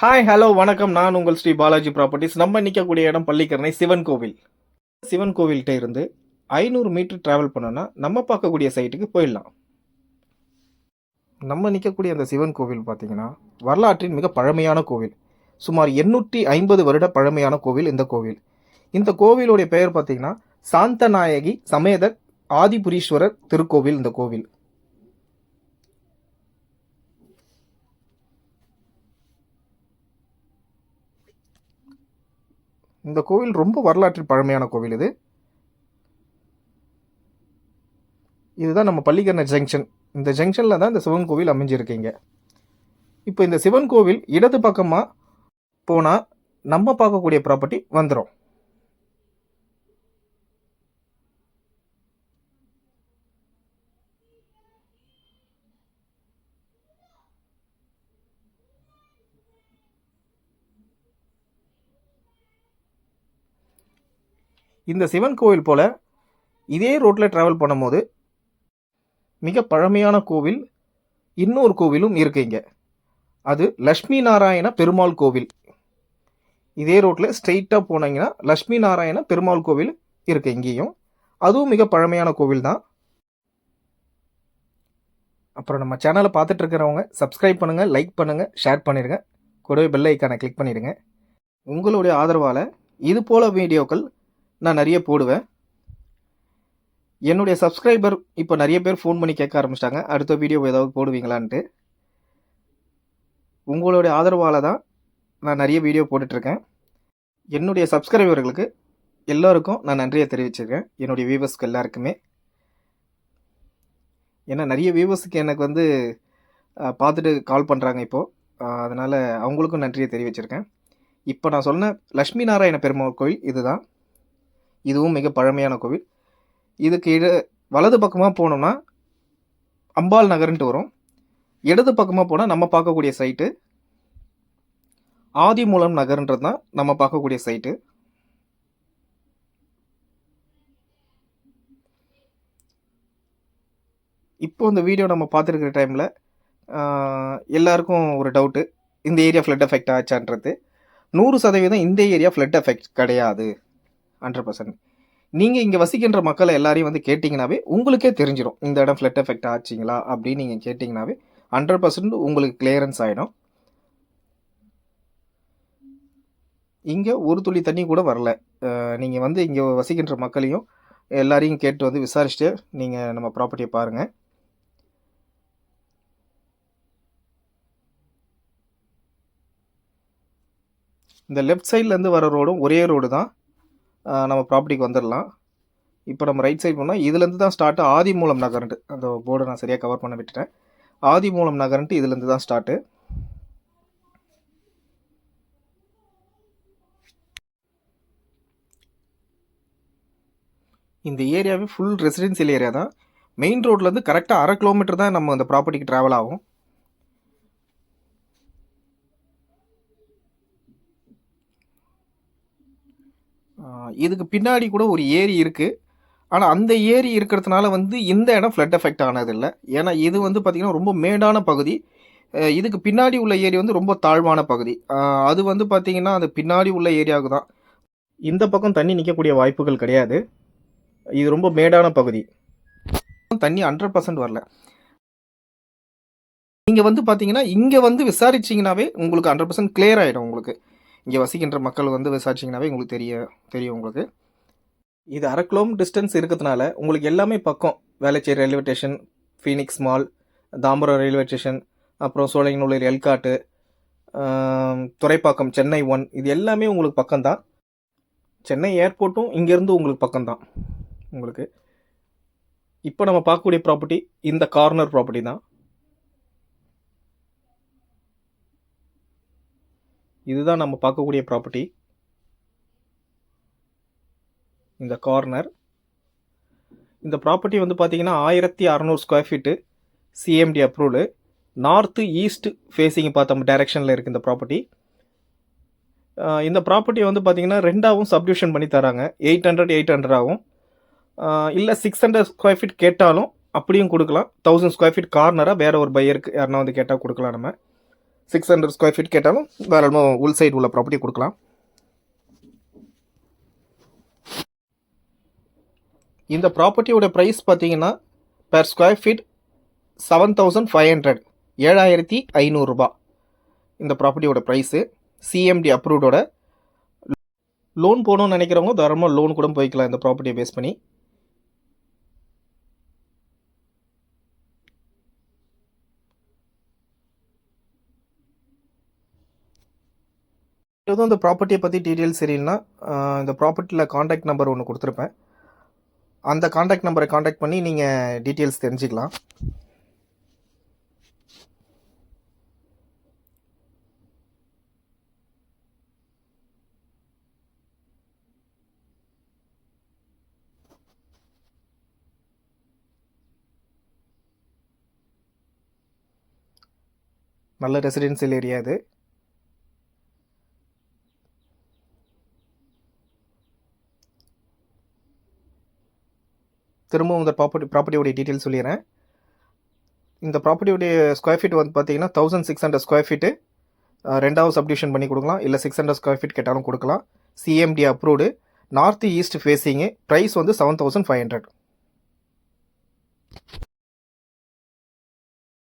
Hi hello வணக்கம். நான் உங்கள் ஸ்ரீ பாலாஜி ப்ராப்பர்ட்டிஸ் நம்ம நிற்கக்கூடிய இடம் பள்ளிக்கரணை சிவன் கோவில். சிவன் கோவில்கிட்ட இருந்து ஐநூறு மீட்டர் ட்ராவல் பண்ணோன்னா நம்ம பார்க்கக்கூடிய சைட்டுக்கு போயிடலாம். நம்ம நிற்கக்கூடிய அந்த சிவன் கோவில் பார்த்தீங்கன்னா வரலாற்றின் மிக பழமையான கோவில். சுமார் எண்ணூற்றி ஐம்பது வருட பழமையான கோவில் இந்த கோவில். இந்த கோவிலுடைய பெயர் பார்த்தீங்கன்னா சாந்தநாயகி சமேத ஆதிபுரீஸ்வரர் திருக்கோவில் இந்த கோவில். இந்த கோவில் ரொம்ப வரலாற்றில் பழமையான கோவில் இது. இதுதான் நம்ம பள்ளிக்கரண ஜங்ஷன். இந்த ஜங்ஷனில் தான் இந்த சிவன் கோவில் அமைஞ்சிருக்கீங்க. இப்போ இந்த சிவன் கோவில் இடது பக்கமாக போனால் நம்ம பார்க்கக்கூடிய ப்ராப்பர்ட்டி வந்துடும் இந்த சிவன் கோவில் போல் இதே ரோட்டில் ட்ராவல் பண்ணும்போது மிக பழமையான கோவில் இன்னொரு கோவிலும் இருக்குங்க அது லக்ஷ்மி நாராயண பெருமாள் கோவில். இதே ரோட்டில் ஸ்ட்ரெயிட்டாக போனீங்கன்னா லக்ஷ்மி நாராயண பெருமாள் கோவில் இருக்கு இங்கேயும். அதுவும் மிக பழமையான கோவில் தான். அப்புறம் நம்ம சேனலை பார்த்துட்டு இருக்கிறவங்க சப்ஸ்கிரைப் பண்ணுங்கள் லைக் பண்ணுங்கள் ஷேர் பண்ணிடுங்க கூடவே பெல் ஐக்கானை கிளிக் பண்ணிடுங்க. உங்களுடைய ஆதரவால் இது போல் வீடியோக்கள் நான் நிறைய போடுவேன். என்னுடைய சப்ஸ்கிரைபர் இப்போ நிறைய பேர் ஃபோன் பண்ணி கேட்க ஆரம்பிச்சிட்டாங்க. அடுத்த வீடியோ ஏதாவது போடுவீங்களான்ட்டு. உங்களுடைய ஆதரவால் தான் நான் நிறைய வீடியோ போட்டுட்ருக்கேன். என்னுடைய சப்ஸ்கிரைபர்களுக்கு எல்லோருக்கும் நான் நன்றியை தெரிவிச்சிருக்கேன். என்னுடைய வியூவர்ஸ்க்கு எல்லாருக்குமே. ஏன்னா நிறைய வியூவர்ஸுக்கு எனக்கு வந்து பார்த்துட்டு கால் பண்ணுறாங்க இப்போது அதனால் அவங்களுக்கும் நன்றியை தெரிவிச்சிருக்கேன். இப்போ நான் சொன்ன லக்ஷ்மி நாராயண பெருமாள் கோயில் இதுதான். இதுவும் மிக பழமையான கோவில். இதுக்கு இட வலது பக்கமாக போனோம்னா அம்பாள் நகர்ன்ட்டு வரும். இடது பக்கமாக போனால் நம்ம பார்க்கக்கூடிய சைட்டு ஆதிமூலம் நகர்ன்றது தான் நம்ம பார்க்கக்கூடிய சைட்டு இப்போ இந்த வீடியோ நம்ம பார்த்துருக்கிற டைமில் எல்லாருக்கும் ஒரு டவுட்டு இந்த ஏரியா ஃப்ளட் எஃபெக்ட் ஆச்சான்றது. நூறு சதவீதம் இந்த ஏரியா ஃப்ளட் எஃபெக்ட் கிடையாது. ஹண்ட்ரட் பர்சன்ட் நீங்கள் இங்கே வசிக்கின்ற மக்களை எல்லாரையும் வந்து கேட்டிங்கனாவே உங்களுக்கே தெரிஞ்சிடும் இந்த இடம் ஃப்ளட் எஃபெக்ட் ஆச்சுங்களா அப்படின்னு நீங்கள் கேட்டிங்கனாவே ஹண்ட்ரட் பர்சன்ட் உங்களுக்கு கிளியரன்ஸ் ஆகிடும் இங்கே ஒரு துளி தண்ணி கூட வரல. நீங்கள் வந்து இங்கே வசிக்கின்ற மக்களையும் எல்லாரையும் கேட்டு வந்து விசாரிச்சுட்டு நீங்கள் நம்ம ப்ராப்பர்ட்டியை பாருங்கள் இந்த லெஃப்ட் சைட்லேருந்து வர ரோடும் ஒரே ரோடு தான். நம்ம ப்ராப்பர்ட்டிக்கு வந்துடலாம் இப்போ நம்ம ரைட் சைட் போனால் இதுலேருந்து தான் ஸ்டார்ட்டு ஆதிமூலம் நகர்ன்ட்டு. அந்த போர்டை நான் சரியாக கவர் பண்ண விட்டுட்டேன். ஆதிமூலம் நகர்ன்ட்டு இதுலேருந்து தான் ஸ்டார்ட்டு இந்த ஏரியாவே ஃபுல் ரெசிடென்சியல் ஏரியா தான். மெயின் ரோட்லேருந்து கரெக்டாக அரை கிலோமீட்டர் தான் நம்ம அந்த ப்ராப்பர்ட்டிக்கு ட்ராவல் ஆகும். இதுக்கு பின்னாடி கூட ஒரு ஏரி இருக்குது ஆனால் அந்த ஏரி இருக்கிறதுனால வந்து இந்த இடம் ஃப்ளட் எஃபெக்ட் ஆனதில்லை. ஏன்னா இது வந்து பார்த்திங்கன்னா ரொம்ப மேடான பகுதி. இதுக்கு பின்னாடி உள்ள ஏரி வந்து ரொம்ப தாழ்வான பகுதி. அது வந்து பார்த்திங்கன்னா அது பின்னாடி உள்ள ஏரியாவுக்கு தான். இந்த பக்கம் தண்ணி நிற்கக்கூடிய வாய்ப்புகள் கிடையாது. இது ரொம்ப மேடான பகுதி. தண்ணி ஹண்ட்ரட் பர்சன்ட் வரல. நீங்கள் வந்து பார்த்தீங்கன்னா இங்கே வந்து விசாரிச்சிங்கனாவே உங்களுக்கு ஹண்ட்ரட் பர்சன்ட் கிளியர் ஆகிடும் உங்களுக்கு. இங்கே வசிக்கின்ற மக்கள் வந்து விசாரிச்சிங்கனாவே உங்களுக்கு தெரிய தெரியும் உங்களுக்கு. இது அரை கிலோமீட்டர் டிஸ்டன்ஸ் இருக்கிறதுனால உங்களுக்கு எல்லாமே பக்கம். Velachery railway station Phoenix mall Tambaram railway station அப்புறம் சோழங்கநல்லூர் எல்காட்டு துறைப்பாக்கம் சென்னை ஒன் இது எல்லாமே உங்களுக்கு பக்கம்தான். சென்னை ஏர்போர்ட்டும் இங்கேருந்து உங்களுக்கு பக்கம்தான். உங்களுக்கு. இப்போ நம்ம பார்க்கக்கூடிய ப்ராப்பர்ட்டி இந்த கார்னர் ப்ராப்பர்ட்டி தான். இதுதான் நம்ம பார்க்கக்கூடிய ப்ராப்பர்ட்டி இந்த கார்னர் இந்த ப்ராப்பர்ட்டி வந்து பார்த்தீங்கன்னா ஆயிரத்தி அறநூறு square feet CMDA approved north east facing பார்த்தோம் டைரெக்ஷனில் இருக்குது இந்த ப்ராப்பர்ட்டி இந்த ப்ராப்பர்ட்டி வந்து பார்த்தீங்கன்னா ரெண்டாவும் சப்டிவிஷன் பண்ணி தராங்க. எயிட் ஹண்ட்ரட் எயிட் ஹண்ட்ரட் ஆகும். இல்லை சிக்ஸ் ஹண்ட்ரட் ஸ்கொயர் ஃபீட் கேட்டாலும் அப்படியும் கொடுக்கலாம். தௌசண்ட் ஸ்கொயர் ஃபீட் கார்னராக வேறு ஒரு பையருக்கு யாருன்னா வந்து கேட்டால் கொடுக்கலாம் நம்ம. சிக்ஸ் ஹண்ட்ரட் ஸ்கொயர் ஃபீட் கேட்டாலும் தாராளமாக உள் சைடு உள்ள ப்ராப்பர்ட்டி கொடுக்கலாம். இந்த ப்ராப்பர்ட்டியோட ப்ரைஸ் பார்த்தீங்கன்னா per square feet seven thousand five hundred ஏழாயிரத்தி ஐநூறுரூபா இந்த ப்ராப்பர்ட்டியோட ப்ரைஸு சிஎம்டி அப்ரூவ்டோட லோன் போகணும்னு நினைக்கிறவங்க தாராளமாக லோன் கூட போய்க்கலாம் இந்த ப்ராப்பர்ட்டியை பேஸ் பண்ணி. எதுவும் இந்த ப்ராப்பர்ட்டியை பற்றி டீட்டெயில்ஸ் தெரியலனா இந்த ப்ராப்பர்ட்டியில் காண்டாக்ட் நம்பர் ஒன்று கொடுத்துருப்பேன். அந்த காண்டாக்ட் நம்பரை காண்டாக்ட் பண்ணி நீங்கள் டீட்டெயில்ஸ் தெரிஞ்சுக்கலாம். நல்ல ரெசிடென்சியல் ஏரியா இது. திரும்பவும் இந்த ப்ராப்பர்ட்டி ப்ராப்பர்ட்டியோடைய டீட்டெயில் சொல்லிடுறேன். இந்த ப்ராப்பர்ட்டியோடைய ஸ்கொயர் ஃபீட் வந்து பார்த்தீங்கன்னா thousand six hundred square feet ரெண்டாவது சப்டிஷன் பண்ணி கொடுக்கலாம். இல்லை சிக்ஸ் ஹண்ட்ரட் ஸ்கொயர் ஃபீட் கேட்டாலும் கொடுக்கலாம். CMD approved north east facing price வந்து செவன் தௌசண்ட் ஃபைவ் ஹண்ட்ரட்